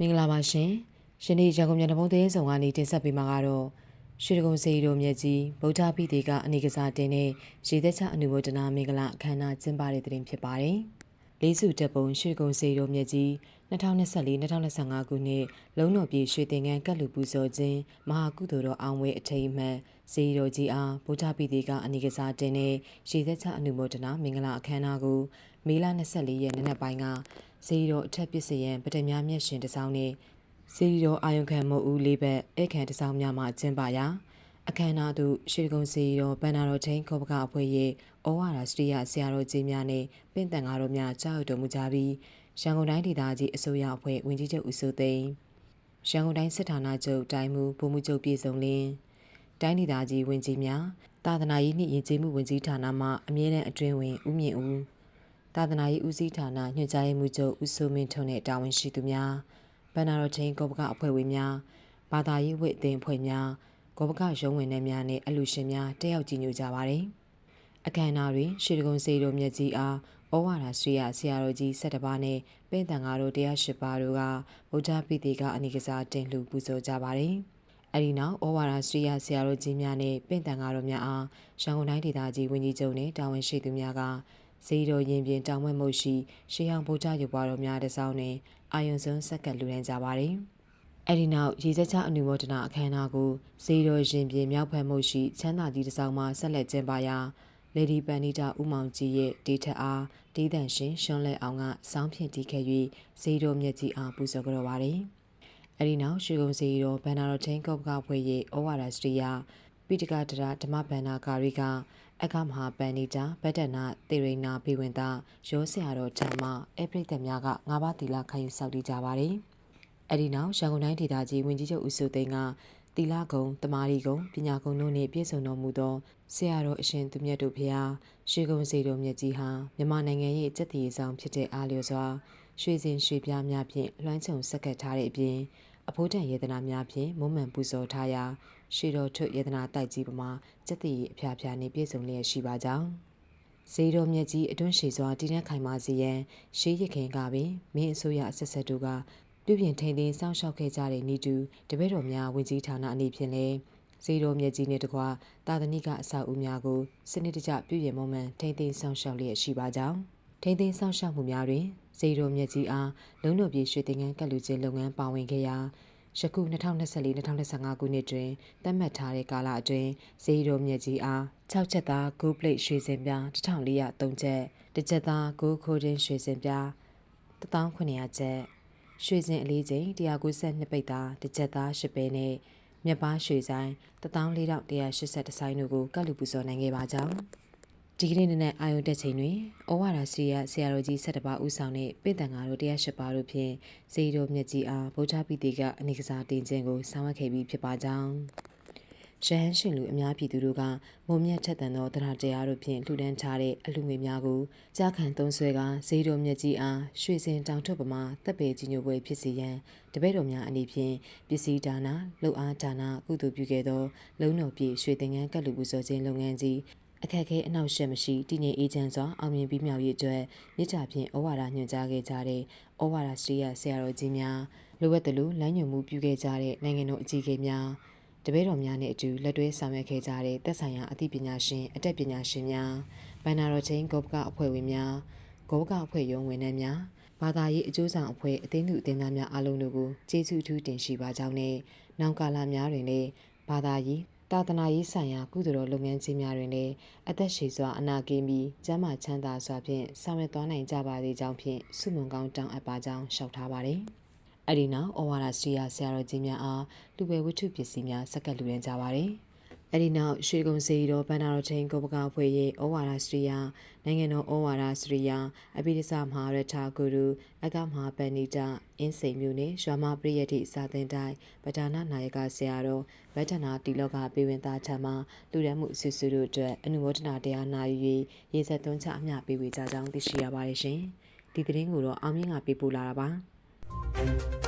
မင်္ဂလာပါရှင်။ယနေ့ရန်ကုန်မြန်တဘုံသတင်းဆောင်ကနေတင်ဆက်ပေးမှာကတော့ရွှေဒဂုံစေရီတို့မြက်ကြီးဗုဒ္ဓပိတိကအနေကစားတင်တဲ့ရေသက်ချအနုဘောဒနာမင်္ဂလာအခမ်းအနားကျင်းပတဲ့တင်ဖြစ်ပါတယ်။လေးစုတပ်ပုံရွှေဒဂုံစေရီတို့မြက်ကြီး2024-2025ခုနှစ်လုံးတော်ပြည်ရွှေတင်ငန်းကတ်လူပူဇော်ခြင်းမဟာကုသိုလ်တော်အောင်ဝဲအထိမ်းအမှတ်စေရီတော်ကြီးအားဗုဒ္ဓပိတိကအနေကစားတင်တဲ့ရေသက်ချအနုဘောဒနာမင်္ဂလာအခမ်းအနားကိုမေလ24ရက်နေ့နက်ပိုင်းက စေရီတော်အထက်ပစ္စယံပထမမျက်ရှင်တစ်စောင်းနဲ့စေရီတော်အာယုံခံမုတ်ဦးလေးဘက်ဧကန်တစ်စောင်းများမှကျင်းပရာအခမ်းအနားသို့ရှေကုံစေရီတော်ဗန္နာတော်ချင်းခောပကအဖွဲ့ရဲ့ဩဝါဒစရိယဆရာတော်ကြီးများနဲ့ပင့်တန်ကားတော်များကြားရောက်တော်မူကြပြီးရန်ကုန်တိုင်းဒေသကြီးအစိုးရအဖွဲ့ဝင်ကြီးချုပ်ဦးစိုးသိန်းရန်ကုန်တိုင်းစစ်ဌာနချုပ်တိုင်းမှုဗိုလ်မှူးချုပ်ပြည်စုံလင်းတိုင်းဒေသကြီးဝင်ကြီးများသာသနာရေးနှင့်ယဉ်ကျေးမှုဝင်ကြီးဌာနမှအမြဲတမ်းအတွင်းဝင်ဦးမြင့်ဦး သာသနာရေးဦးစီးဌာနညွှန်ကြားရေးမှူးချုပ်ဦးစိုးမင်းထွန်းနဲ့တာဝန်ရှိသူများဗန္နာတော်ချင်းကောပကအဖွဲ့ဝင်များဘာသာရေးဝိအသင်းအဖွဲ့များကောပကရုံးဝင်နှင့်များနဲ့အလူရှင်များတက်ရောက်ကြည်ညိုကြပါသည်အခမ်းအနားတွင်ရွှေဒဂုံစေတော်မြတ်ကြီးအားဩဝါဒဆွေရဆရာတော်ကြီး၁၁ပါးနဲ့ပင့်တန်ကားတို့108ပါးတို့ကဗုဒ္ဓပိတိကအနိကစားတင်လှူပူဇော်ကြပါသည်အဲဒီနောက်ဩဝါဒစရိယဆရာတော်ကြီးများနဲ့ပင့်တန်ကားတော်များအားရန်ကုန်တိုင်းဒေသကြီးဝန်ကြီးချုပ်နှင့်တာဝန်ရှိသူများက ဇီတော်ရင်ပြင်တောင်ဝဲမှုရှိရှေးဟောင်းဗုဒ္ဓရုပ်ပွားတော်များတစ်စောင်းနဲ့အာယုံစွန်းဆက်ကပ်လူရန်ကြပါတယ်။အဲဒီနောက်ရေစက်ချအနုမောဒနာအခမ်းအနားကိုဇီတော်ရင်ပြင်မြောက်ဖက်မှုရှိချမ်းသာကြီးတစ်စောင်းမှဆက်လက်ကျင်းပရာလေဒီပန်နီတာဦးမောင်ကြီးရဲ့ဒေထအားဒေသန်ရှင်ရှွန်လဲအောင်ကစောင်းဖြင့်တီးခဲ့၍ဇီတော်မြက်ကြီးအားပူဇော်ကြတော်ပါတယ်။အဲဒီနောက်ရွှေကုံစီတော်ဘန္နာတော်ချင်းကော့ပကဖွဲ့ရဲ့ဩဝါဒစရိယပိတကတရဓမ္မဘန္နာကာရီက အကမဟာပန်နီတာဗတ္တနာတေရိနာဘိဝင်တာရောဆရာတော်ဓမ္မအပရိသတ်များကငါးပါးတီလာခံယူဆောက်တည်ကြပါတယ်။အဲဒီနောက်ရန်ကုန်တိုင်းဒေသကြီးဝင်ကြီးချုပ်ဦးစိုးသိန်းကတီလာကုံတမာရီကုံပညာကုံတို့နှင့်ပြည့်စုံတော်မူသောဆရာတော်အရှင်သူမြတ်တို့ဖျားရွှေကုံစီတော်မြတ်ကြီးဟာမြန်မာနိုင်ငံရဲ့စက်တီဆောင်ဖြစ်တဲ့အားလျော်စွာရွှေစင်ရွှေပြားများဖြင့်လွှမ်းခြုံဆက်ကပ်ထားတဲ့အပြင်အဖိုးတန်ယေဒနာများဖြင့်မုံမှန်ပူဇော်ထားရာ ရှေတော်ထွတ်ယေဒနာတိုက်ကြီးပမာစက်တီအဖျားဖျားနှင့်ပြည့်စုံလျက်ရှိပါကြောင်းဇေတော်မြတ်ကြီးအတွန်းရှည်စွာတည်နှက်ခိုင်မာစေရန်ရှေးရခင်ကပင်မင်းအစိုးရအဆက်ဆက်တို့ကပြုပြင်ထိန်သိမ်းစောင့်ရှောက်ခဲ့ကြတဲ့ဤတူတပည့်တော်များဝင်ကြီးဌာနအနေဖြင့်လည်းဇေတော်မြတ်ကြီးနှင့်တကွာတာသနိကအဆောက်အဦများကိုစနစ်တကျပြုပြင်မွမ်းမံထိန်သိမ်းစောင့်ရှောက်လျက်ရှိပါကြောင်းထိန်သိမ်းစောင့်ရှောက်မှုများတွင်ဇေတော်မြတ်ကြီးအားလုံးတော်ပြည်ရွှေတင်ငန်းကတ်လူချင်းလုပ်ငန်းပါဝင်ခဲ့ရာ ယခု2024-2025ခုနှစ်တွင်သတ်မှတ်ထားတဲ့ကာလအတွင်းဇေယျမြက်ကြီးအား6ချက်သား9ပလိတ်ရွှေစင်ပြား1403ချက်တစ်ချက်သား9ခိုးတင်းရွှေစင်ပြား1900ချက်ရွှေစင်အလေးချိန်192ပိတ်သားတစ်ချက်သား10ပဲနဲ့မြက်ပါရွှေဆိုင်14180ဆိုင်တို့ကိုကတ်လူပူဇော်နိုင်ခဲ့ပါကြောင်း ဒီကနေ့နေ့နဲ့အာယုန်တက်ချိန်တွင်ဩဝါဒစီရဆရာတော်ကြီး7ပါးဦးဆောင်တဲ့ပိတန်ကာတို့108ပါးတို့ဖြင့်ဇေတော်မြတ်ကြီးအားဗုဒ္ဓပိတိကအနိကစားတင်ခြင်းကိုဆောင်ရွက်ခဲ့ပြီးဖြစ်ပါကြောင်းရဟန်းရှင်လူအများပြည်သူတို့ကမုံမြတ်ထက်သန်သောတရားတရားတို့ဖြင့်လှူဒန်းထားတဲ့အလှငွေများကိုကြားခံသုံးဆွဲကဇေတော်မြတ်ကြီးအားရွှေစင်တောင်ထုတ်ပမာတပ်ပေကြီးညိုပွဲဖြစ်စီရန်တပည့်တော်များအနေဖြင့်ပစ္စည်းဒါနာလှုပ်အားဒါနာကုသိုလ်ပြုခဲ့သောလုံတော်ပြည့်ရွှေသင်္ကန်းကတ်လူပူဇော်ခြင်းလုပ်ငန်းကြီး အခက်အခဲအနောက်ရှက်မရှိတည်ငြိမ်အေးချမ်းစွာအောင်မြင်ပြီးမြောက်ရေးအတွက်မြစ်တာဖြင့်ဩဝါဒညွှန်ကြားခဲ့ကြတဲ့ဩဝါဒစရိယဆရာတော်ကြီးများလိုအပ်သလိုလမ်းညွှန်မှုပြုခဲ့ကြတဲ့နိုင်ငံတော်အကြီးအကဲများတပည့်တော်များနဲ့အတူလက်တွဲဆောင်ရွက်ခဲ့ကြတဲ့သက်ဆိုင်ရာအသိပညာရှင်အတတ်ပညာရှင်များဘန္နာတော်ချင်းဂောပကအဖွဲ့ဝင်များဂောပကအဖွဲ့ရုံးဝန်ထမ်းများဘာသာရေးအကျိုးဆောင်အဖွဲ့အသင်းသူအသင်းသားများအားလုံးတို့ကိုကျေးဇူးထူးတင်ရှိပါကြောင်းနဲ့နောက်ကာလများတွင်လည်းဘာသာရေး တာသနာရေးဆိုင်ရာကုသိုလ်တော်လုပ်ငန်းကြီးများတွင်လည်းအသက်ရှည်စွာအနာကင်းပြီးကျမ်းမာချမ်းသာစွာဖြင့်ဆောင်ရွက်သွားနိုင်ကြပါစေကြောင်းဖြင့်ဆုမွန်ကောင်းတောင်းအပ်ပါကြောင်းလျှောက်ထားပါတယ်။အဲဒီနောက်ဩဝါဒစရိယာဆရာတော်ကြီးများအားလူပဲဝတ္ထုပစ္စည်းများစက္ကပ်လူရန်ကြပါတယ်။ အဲဒီနောက်ရွှေကုံစေရီတော်ဘန္နာတော်ချင်းကိုပကဖွဲ့ရဲ့ဩဝါဒစရိယာနိုင်ငံတော်ဩဝါဒစရိယာအပိဒစမဟာရထဂုရုအကမဟာပဏိတအင်းစိန်မြို့နယ်ရွာမပရိယတိစာသင်တိုင်းပဒါနာနာယကဆရာတော်ဗတ္တနာတီလောကပေဝင်သားထံမှလူရမှုအစစ်စုတို့အတွက်အနုမောဒနာတရားနာယူ၍ရေဆက်သွန်းချအမျှပေးဝေကြကြောင်းသိရှိရပါတယ်ရှင်ဒီသတင်းကိုတော့အောင်မြင့်ကပေးပို့လာတာပါ